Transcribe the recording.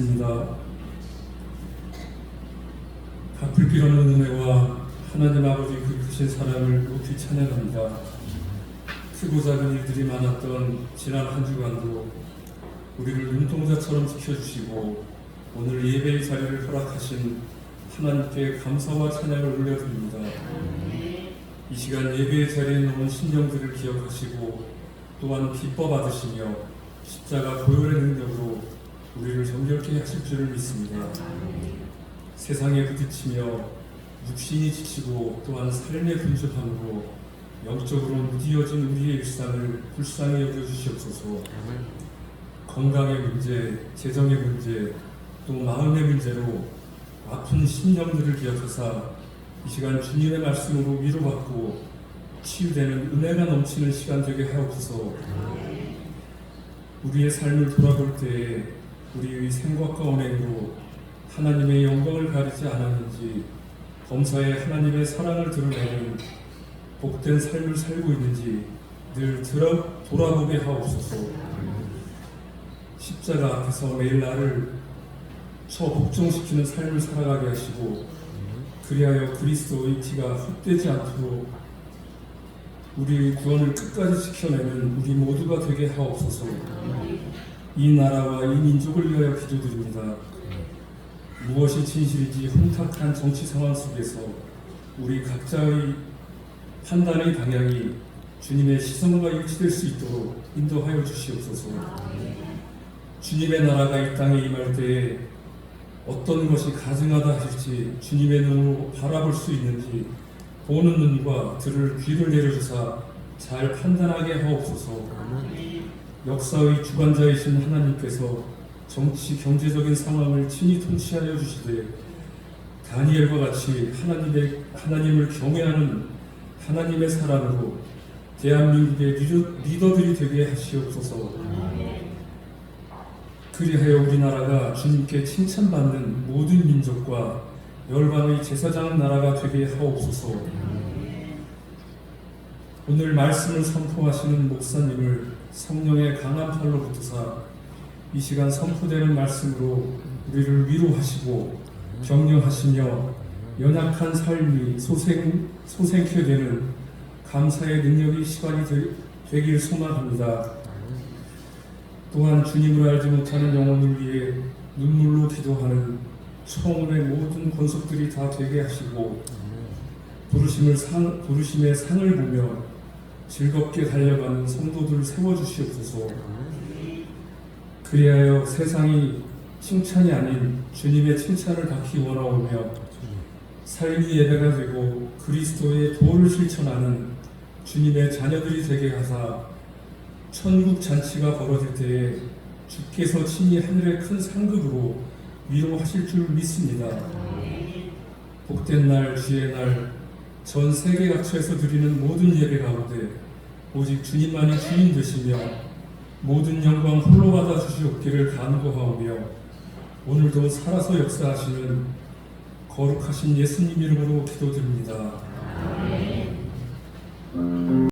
기도드리겠습니다. 갚을 길 없는 은혜와 하나님 아버지 그 크신 사랑을 높이 찬양합니다. 크고 작은 일들이 많았던 지난 한 주간도 우리를 눈동자처럼 지켜주시고 오늘 예배의 자리를 허락하신 하나님께 감사와 찬양을 올려드립니다. 이 시간 예배의 자리에 놓은 신령들을 기억하시고 또한 기뻐 받으시며 십자가 보혈의 능력으로 우리를 정결케 하실 줄을 믿습니다. 세상에 부딪히며 육신이 지치고 또한 삶의 분주함으로 영적으로 무디어진 우리의 일상을 불쌍히 여겨주시옵소서. 건강의 문제, 재정의 문제, 또 마음의 문제로 아픈 심령들을 기억하사 이 시간 주님의 말씀으로 위로받고 치유되는 은혜가 넘치는 시간 되게 하옵소서. 우리의 삶을 돌아볼 때에 우리의 생각과 언행으로 하나님의 영광을 가리지 않았는지 범사에 하나님의 사랑을 드러내는 복된 삶을 살고 있는지 늘 들어 돌아보게 하옵소서. 십자가 앞에서 매일 나를 저 복종시키는 삶을 살아가게 하시고 그리하여 그리스도의 피가 헛되지 않도록 우리의 구원을 끝까지 지켜내는 우리 모두가 되게 하옵소서. 이 나라와 이 민족을 위하여 기도드립니다. 무엇이 진실인지 혼탁한 정치 상황 속에서 우리 각자의 판단의 방향이 주님의 시선과 일치될 수 있도록 인도하여 주시옵소서. 주님의 나라가 이 땅에 임할 때에 어떤 것이 가증하다 하실지 주님의 눈으로 바라볼 수 있는지 보는 눈과 들을 귀를 내려주사 잘 판단하게 하옵소서. 역사의 주관자이신 하나님께서 정치 경제적인 상황을 친히 통치하여 주시되 다니엘과 같이 하나님의 하나님을 경외하는 하나님의 사람으로 대한민국의 리더, 리더들이 되게 하시옵소서. 그리하여 우리나라가 주님께 칭찬받는 모든 민족과 열방의 제사장 나라가 되게 하옵소서. 오늘 말씀을 선포하시는 목사님을 성령의 강한 팔로 붙드사 이 시간 선포되는 말씀으로 우리를 위로하시고 격려하시며 연약한 삶이 소생, 소생케 되는 감사의 능력이 시간이 되, 되길 소망합니다. 또한 주님을 알지 못하는 영혼을 위해 눈물로 기도하는 청혼의 모든 권속들이 다 되게 하시고 부르심을 상, 부르심의 상을 보며 즐겁게 달려가는 성도들을 세워주시옵소서. 그리하여 세상이 칭찬이 아닌 주님의 칭찬을 받기 원하오며 삶이 예배가 되고 그리스도의 도를 실천하는 주님의 자녀들이 되게 하사 천국 잔치가 벌어질 때에 주께서 친히 하늘의 큰 상급으로 위로하실 줄 믿습니다. 복된 날 주의 날 전 세계 각처에서 드리는 모든 예배 가운데 오직 주님만이 주인 되시며 모든 영광 홀로 받아 주시옵기를 간구하오며 오늘도 살아서 역사하시는 거룩하신 예수님 이름으로 기도드립니다.